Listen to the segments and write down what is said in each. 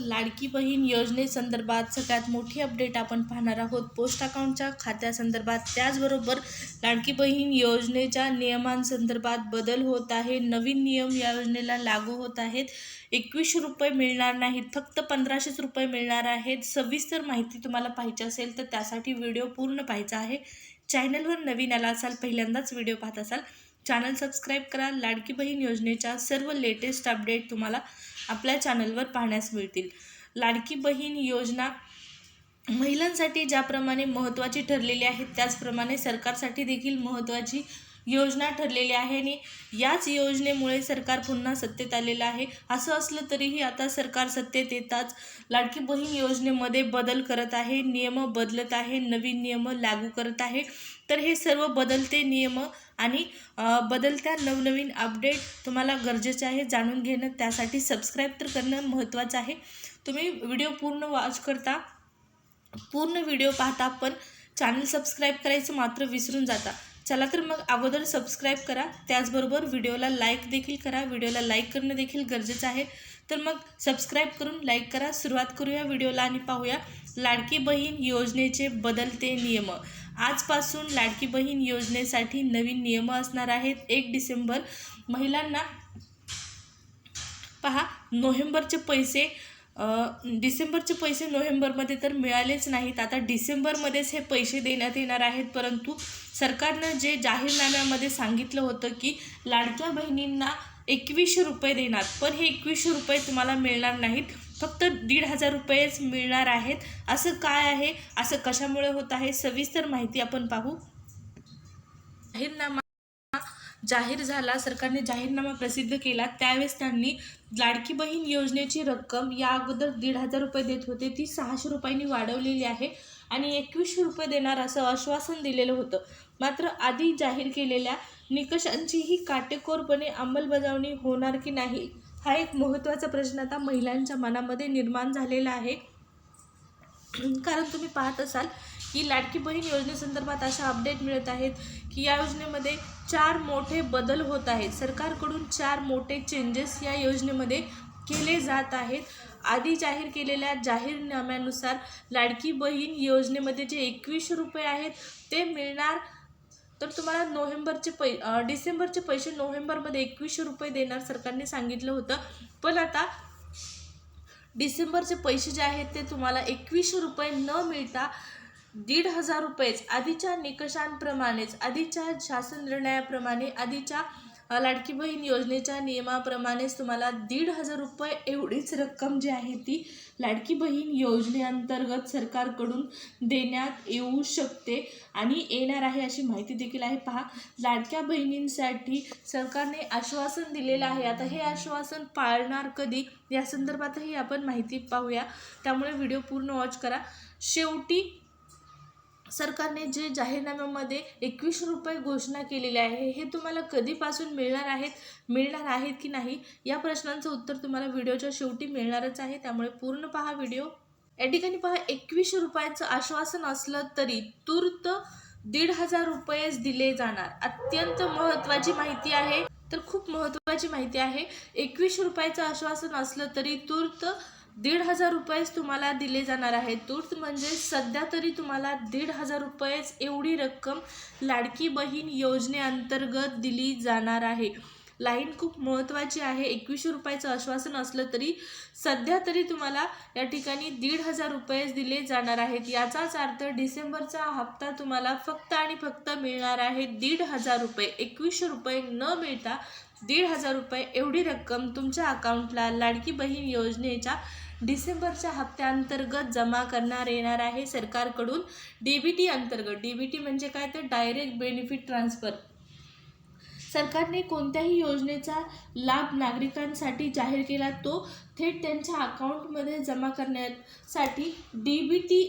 लाडकी बहीण योजनेसंदर्भात सगळ्यात मोठी अपडेट आपण पाहणार आहोत. पोस्ट अकाउंटच्या खात्यासंदर्भात त्याचबरोबर लाडकी बहीण योजनेच्या नियमांसंदर्भात बदल होत आहे. नवीन नियम या योजनेला लागू होत आहेत. एकवीसशे रुपये मिळणार नाहीत. फक्त पंधराशेच रुपये मिळणार आहेत. सविस्तर माहिती तुम्हाला पाहिजे असेल तर त्यासाठी व्हिडिओ पूर्ण पाहायचा आहे. चॅनलवर नवीन आला असाल पहिल्यांदाच व्हिडिओ पाहत असाल चॅनल सबस्क्राईब करा. लाडकी बहीण योजनेच्या सर्व लेटेस्ट अपडेट तुम्हाला आपल्या चॅनलवर पाहण्यास मिळतील. लाडकी बहीण योजना महिलांसाठी ज्याप्रमाणे महत्त्वाची ठरलेली आहे त्याचप्रमाणे सरकारसाठी देखील महत्त्वाची योजना ठरलेली आहे आणि याच योजनेमुळे सरकार पुन्हा सत्तेत आलेलं आहे. असं असलं तरीही आता सरकार सत्तेत येताच लाडकी बहीण योजनेमध्ये बदल करत आहे नियम बदलत आहे नवीन नियम लागू करत आहे. तर हे सर्व बदलते नियम आणि बदलत्या नवनवीन अपडेट तुम्हाला गरजेचे आहे जाणून घेणं. त्यासाठी सबस्क्राईब तर करणं महत्त्वाचं आहे. तुम्ही व्हिडिओ पूर्ण वॉच करता पूर्ण व्हिडिओ पाहता पण चॅनल सबस्क्राईब करायचं मात्र विसरून जाता. चला तर मग अगोदर सबस्क्राईब करा. त्याचबरोबर व्हिडिओला लाईक देखील करा. व्हिडिओला लाईक करणं देखील गरजेचं आहे. तर मग सबस्क्राईब करून लाईक करा. सुरुवात करूया व्हिडिओला आणि पाहूया लाडकी बहीण योजनेचे बदलते नियम. आजपासून लाडकी बहीण योजनेसाठी नवीन नियम असणार आहेत. एक डिसेंबर महिलांना पहा नोव्हेंबरचे पैसे डिसेंबरचे पैसे नोव्हेंबरमध्ये तर मिळालेच नाहीत. आता डिसेंबरमध्येच हे पैसे देण्यात येणार आहेत. परंतु सरकारनं जे जाहीरनाम्यामध्ये सांगितलं होतं की लाडक्या बहिणींना एकवीसशे रुपये देणार पण हे एकवीसशे रुपये तुम्हाला मिळणार नाहीत. फक्त दीड हजार रुपयेच मिळणार आहेत. असं काय आहे? असं कशामुळे होत आहे? सविस्तर माहिती आपण पाहू. जाहीरनामा जाहीर झाला सरकारने जाहीरनामा प्रसिद्ध केला त्यावेळेस त्यांनी लाडकी बहीण योजनेची रक्कम या अगोदर दीड हजार रुपये देत होते. ती सहाशे रुपयांनी वाढवलेली आहे आणि एकवीसशे रुपये देणार असं आश्वासन दिलेलं होतं. मात्र आधी जाहीर केलेल्या निकषांचीही काटेकोरपणे अंमलबजावणी होणार की नाही हा एक महत्त्वाचा प्रश्न आता महिलांच्या मनामध्ये निर्माण झालेला आहे. कारण तुम्ही पाहत असाल की लाडकी बहीण योजनेसंदर्भात अशा अपडेट मिळत आहेत की या योजनेमध्ये चार मोठे बदल होत आहेत. सरकारकडून चार मोठे चेंजेस या योजनेमध्ये केले जात आहेत. आधी जाहीर केलेल्या जाहीरनाम्यानुसार लाडकी बहीण योजनेमध्ये जे एकवीसशे रुपये आहेत ते मिळणार. तर तुम्हाला नोव्हेंबरचे पै डिसेंबरचे पैसे नोव्हेंबरमध्ये एकवीसशे रुपये देणार सरकारने सांगितलं होतं. पण आता डिसेंबरचे पैसे जे आहेत ते तुम्हाला एकवीसशे रुपये न मिळता दीड हजार रुपयेच आधीच्या निकषांप्रमाणेच आधीच्या शासन निर्णयाप्रमाणे आधीच्या लाडकी बहीण योजनेच्या नियमाप्रमाणेच तुम्हाला दीड हजार रुपये एवढीच रक्कम जी आहे ती लाडकी बहीण योजनेअंतर्गत सरकारकडून देण्यात येऊ शकते. आणि येणार आहे अशी माहिती देखील आहे. पहा लाडक्या बहिणींसाठी सरकारने आश्वासन दिलेलं आहे. आता हे आश्वासन पाळणार कधी? या संदर्भातही आपण माहिती पाहूया. त्यामुळे व्हिडिओ पूर्ण वॉच करा. शेवटी सरकारने जे जाहीरनाम्यामध्ये एकवीसशे रुपये घोषणा केलेली आहे हे तुम्हाला कधीपासून मिळणार आहेत मिळणार आहेत की नाही या प्रश्नांचं उत्तर तुम्हाला व्हिडिओच्या शेवटी मिळणारच आहे. त्यामुळे पूर्ण पहा व्हिडिओ. या ठिकाणी पहा एकवीसशे रुपयाचं आश्वासन असलं तरी तूर्त दीड हजार रुपयेच दिले जाणार. अत्यंत महत्त्वाची माहिती आहे. तर खूप महत्त्वाची माहिती आहे. एकवीसशे रुपयाचं आश्वासन असलं तरी तूर्त दीड हजार रुपयेच तुम्हाला दिले जाणार आहे तूर्त म्हणजे सध्या तरी तुम्हाला दीड हजार रुपयेच एवढी रक्कम लाडकी बहीण योजनेअंतर्गत दिली जाणार आहे. लाईन खूप महत्त्वाची आहे. एकवीसशे रुपयाचं आश्वासन असलं तरी सध्या तरी तुम्हाला या ठिकाणी दीड हजार रुपयेच दिले जाणार आहेत. याचाच अर्थ डिसेंबरचा हप्ता तुम्हाला फक्त आणि फक्त मिळणार आहे दीड हजार रुपये. एकवीसशे रुपये न मिळता दीड हजार रुपये एवढी रक्कम तुमच्या अकाउंटला लाडकी बहीण योजनेच्या डिसेंबरच्या हप्त्याअंतर्गत जमा करणार येणार आहे सरकारकडून. डी बी टी अंतर्गत. डी बी टी म्हणजे काय? तर डायरेक्ट बेनिफिट ट्रान्सफर सरकारने कोणत्याही योजनेचा लाभ नागरिकांसाठी जाहीर केला तो थेट त्यांच्या अकाउंटमध्ये जमा करण्यासाठी डी बी टी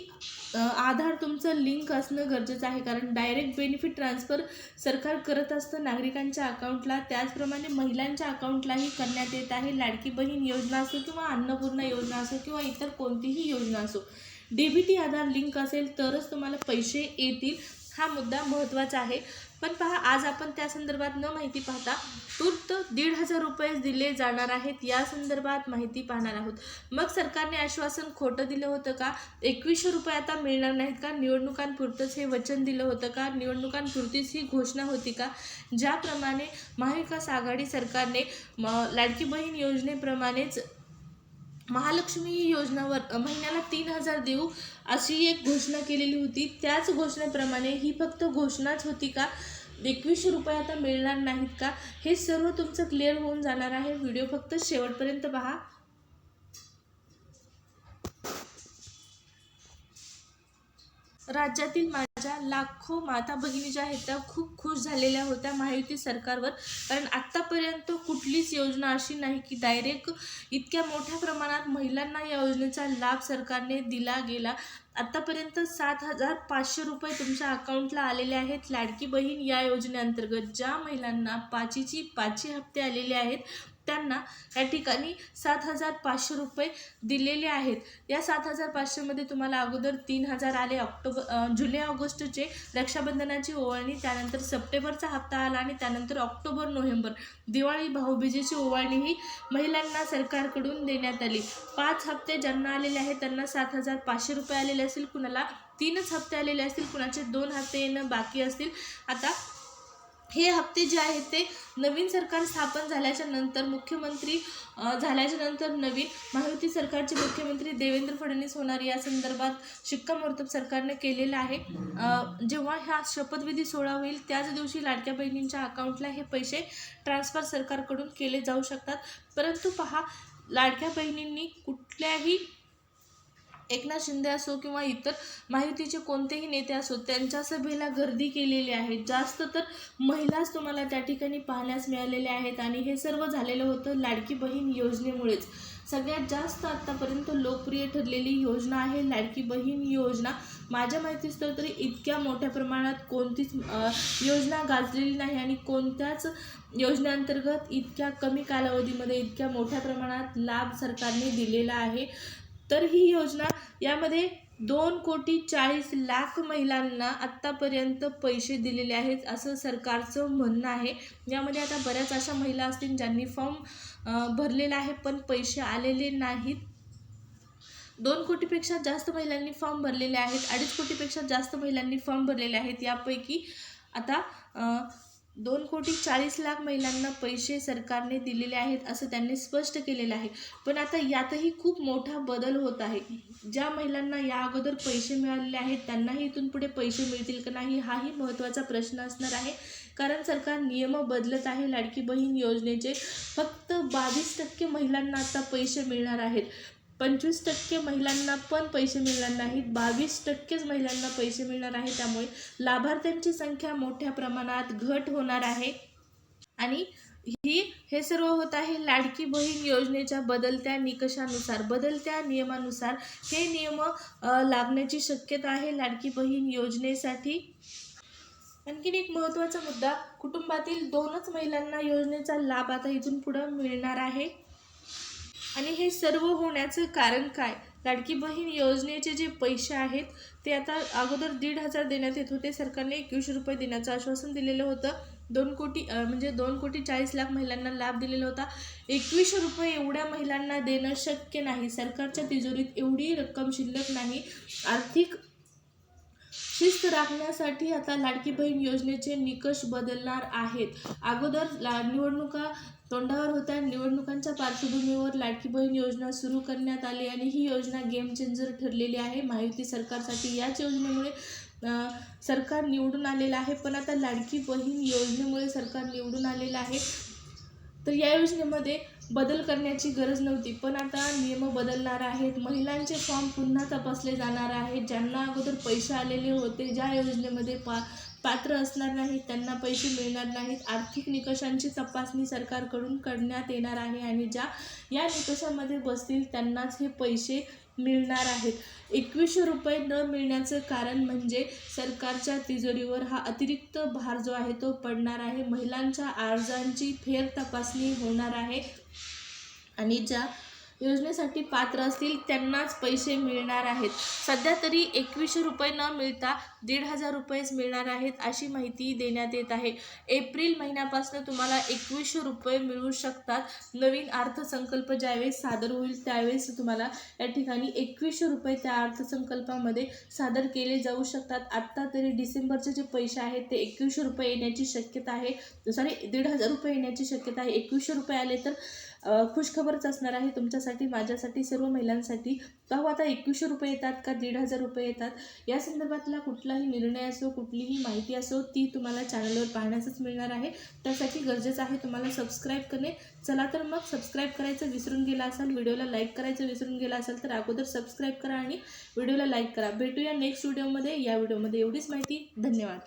आधार तुमचं लिंक असणं गरजेचं आहे. कारण डायरेक्ट बेनिफिट ट्रान्सफर सरकार करत असतं नागरिकांच्या अकाउंटला. त्याचप्रमाणे महिलांच्या अकाउंटलाही करण्यात येत आहे. लाडकी बहीण योजना असो किंवा अन्नपूर्णा योजना असो किंवा इतर कोणतीही योजना असो. D B T Aadhaar link असेल तरच तुम्हाला पैसे येतील. हा मुद्दा महत्त्वाचा आहे. पण पहा आज आपण त्या संदर्भात न माहिती पाहता तूर्त दीड हजार रुपये दिले जाणार आहेत या संदर्भात माहिती पाहणार आहोत. मग सरकारने आश्वासन खोटं दिलं होतं का? एकवीसशे रुपये आता मिळणार नाहीत का? निवडणुकांपुरतंच हे वचन दिलं होतं का? निवडणुकांपुरतीच ही घोषणा होती का? ज्याप्रमाणे महाविकास आघाडी सरकारने लाडकी बहीण योजनेप्रमाणेच महालक्ष्मी योजनावर महिन्याला तीन हजार देऊ अशी एक घोषणा केलेली होती. त्याच घोषणेप्रमाणे ही फक्त घोषणाच होती का? एकवीसशे रुपये आता मिळणार नाहीत का? हे सर्व तुमचं क्लिअर होऊन जाणार आहे. व्हिडिओ फक्त शेवटपर्यंत पहा. राज्यातील माझ्या लाखो माता भगिनी ज्या आहेत त्या खूप खुश झालेल्या होत्या महायुती सरकारवर. कारण आत्तापर्यंत कुठलीच योजना अशी नाही की डायरेक्ट इतक्या मोठ्या प्रमाणात महिलांना या योजनेचा लाभ सरकारने दिला गेला. आत्तापर्यंत सात हजार पाचशे रुपये तुमच्या अकाउंटला आलेले आहेत. लाडकी बहीण या योजनेअंतर्गत ज्या महिलांना पाचीची पाचशे हप्ते आलेले आहेत त्यांना या ठिकाणी सात हजार पाचशे रुपये दिलेले आहेत. या सात हजार पाचशेमध्ये तुम्हाला अगोदर तीन हजार आले ऑक्टोबर जुलै ऑगस्टचे रक्षाबंधनाची ओवाळणी त्यानंतर सप्टेंबरचा हप्ता आला आणि त्यानंतर ऑक्टोबर नोव्हेंबर दिवाळी भाऊबीजेची ओवाळणी ही महिलांना सरकारकडून देण्यात आली. पाच हप्ते ज्यांना आलेले आहेत त्यांना सात हजार पाचशे रुपये आलेले असतील कुणाला तीनच हप्ते आलेले असतील कुणाचे दोन हप्ते येणं बाकी असतील. आता हे हप्ते जे आहेत ते नवीन सरकार स्थापन झाल्याच्यानंतर मुख्यमंत्री झाल्याच्यानंतर नवीन महायुती सरकारचे मुख्यमंत्री देवेंद्र फडणवीस होणार या संदर्भात शिक्कामोर्तब सरकारने केलेलं आहे. जेव्हा ह्या शपथविधी सोहळा होईल त्याच दिवशी लाडक्या बहिणींच्या अकाउंटला हे पैसे ट्रान्सफर सरकारकडून केले जाऊ शकतात. परंतु पहा लाडक्या बहिणींनी कुठल्याही एकनाथ शिंदे असो किंवा इतर महायुतीचे कोणतेही नेते असो त्यांच्या सभेला गर्दी केलेली आहे. जास्त तर महिलाच तुम्हाला त्या ठिकाणी पाहण्यास मिळालेल्या आहेत आणि हे सर्व झालेलं होतं लाडकी बहीण योजनेमुळेच. सगळ्यात जास्त आत्तापर्यंत लोकप्रिय ठरलेली योजना आहे लाडकी बहीण योजना. माझ्या माहितीस्तव तरी इतक्या मोठ्या प्रमाणात कोणतीच योजना गाजलेली नाही आणि कोणत्याच योजनेअंतर्गत इतक्या कमी कालावधीमध्ये इतक्या मोठ्या प्रमाणात लाभ सरकारने दिलेला आहे. तर ही योजना यामध्ये दोन कोटी चाळीस लाख महिलांना आत्तापर्यंत पैसे दिलेले आहेत असं सरकारचं म्हणणं आहे. यामध्ये आता बऱ्याच अशा महिला असतील ज्यांनी फॉर्म भरलेला आहे पण पैसे आलेले नाहीत. दोन कोटीपेक्षा जास्त महिलांनी फॉर्म भरलेले आहेत. अडीच कोटीपेक्षा जास्त महिलांनी फॉर्म भरलेले आहेत. यापैकी आता दोन कोटी चाळीस लाख महिलांना पैसे सरकारने दिलेले आहेत असं त्यांनी स्पष्ट केलेलं आहे. पण आता यातही खूप मोठा बदल होत आहे. ज्या महिलांना या अगोदर पैसे मिळालेले आहेत त्यांनाही इथून पुढे पैसे मिळतील का नाही हाही महत्त्वाचा प्रश्न असणार आहे. कारण सरकार नियम बदलत आहे. लाडकी बहीण योजनेचे फक्त बावीस टक्के महिलांना आता पैसे मिळणार आहेत. पंचवीस टक्के महिलांना पण पैसे मिळणार नाहीत. बावीस टक्केच महिलांना पैसे मिळणार आहे. त्यामुळे लाभार्थ्यांची संख्या मोठ्या प्रमाणात घट होणार आहे. आणि ही हे सर्व होत आहे. लाडकी बहीण योजनेच्या बदलत्या निकषानुसार बदलत्या नियमानुसार हे नियम लागण्याची शक्यता आहे लाडकी बहीण योजनेसाठी. आणखीन एक महत्त्वाचा मुद्दा कुटुंबातील दोनच महिलांना योजनेचा लाभ आता इथून पुढं मिळणार आहे. आणि हे सर्व होण्याचं कारण काय? लाडकी बहीण योजनेचे जे पैसे आहेत ते आता अगोदर दीड हजार देण्यात येत होते. सरकारने एकवीसशे रुपये देण्याचं आश्वासन दिलेलं होतं. दोन कोटी म्हणजे दोन कोटी चाळीस लाख महिलांना लाभ दिलेला होता. एकवीसशे रुपये एवढ्या महिलांना देणं शक्य नाही. सरकारच्या तिजोरीत एवढी रक्कम शिल्लक नाही. आर्थिक शिस्त राखण्यासाठी आता लाडकी बहीण योजनेचे निकष बदलणार आहेत. अगोदर ला निवडणुका तोंडावर होत्या. निवडणुकांच्या पार्श्वभूमीवर लाडकी बहीण योजना सुरू करण्यात आली आणि ही योजना गेम चेंजर ठरलेली आहे. महायुती सरकारसाठी याच योजनेमुळे सरकार निवडून आलेलं आहे. पण आता लाडकी बहीण योजनेमुळे सरकार निवडून आलेलं आहे. तर या योजनेमध्ये बदल करण्याची गरज नव्हती. पण आता नियम बदलणार आहेत. महिलांचे फॉर्म पुन्हा तपासले जाणार आहेत. ज्यांना अगोदर पैसे आलेले होते ज्या योजनेमध्ये पा पात्र असणार नाहीत त्यांना पैसे मिळणार नाहीत. आर्थिक निकषांची तपासणी सरकारकडून करण्यात येणार आहे आणि ज्या या निकषामध्ये बसतील त्यांनाच हे पैसे मिळणार आहेत. एकवीसशे रुपये न मिळण्याचं कारण म्हणजे सरकारच्या तिजोरीवर हा अतिरिक्त भार जो आहे तो पडणार आहे. महिलांच्या अर्जांची फेर तपासणी होणार आहे. आणि ज्या योजनेसाठी पात्र असतील त्यांनाच पैसे मिळणार आहेत. सध्या तरी एकवीसशे रुपये न मिळता दीड हजार रुपयेच मिळणार आहेत अशी माहिती देण्यात येत आहे. एप्रिल महिन्यापासून तुम्हाला एकवीसशे रुपये मिळू शकतात. नवीन अर्थसंकल्प ज्यावेळेस सादर होईल त्यावेळेस तुम्हाला या ठिकाणी एकवीसशे रुपये त्या अर्थसंकल्पामध्ये सादर केले जाऊ शकतात. आत्ता तरी डिसेंबरचे जे पैसे आहेत ते एकवीसशे रुपये येण्याची शक्यता आहे. सॉरी दीड हजार रुपये येण्याची शक्यता आहे. एकवीसशे रुपये आले तर खुशखबरच असणार आहे. तुमच्यासाठी माझ्यासाठी सर्व महिलांसाठी. पाहू हो आता एकवीसशे रुपये येतात का दीड हजार रुपये येतात? या संदर्भातला कुठलाही निर्णय असो कुठलीही माहिती असो ती तुम्हाला चॅनलवर पाहण्यासच मिळणार आहे. त्यासाठी गरजेचं आहे तुम्हाला सबस्क्राईब करणे. चला तर मग सबस्क्राईब करायचं विसरून गेला असाल व्हिडिओला लाईक करायचं विसरून गेला असाल तर अगोदर सबस्क्राईब करा आणि व्हिडिओला लाईक करा. भेटूया नेक्स्ट व्हिडिओमध्ये या व्हिडिओमध्ये एवढीच माहिती. धन्यवाद.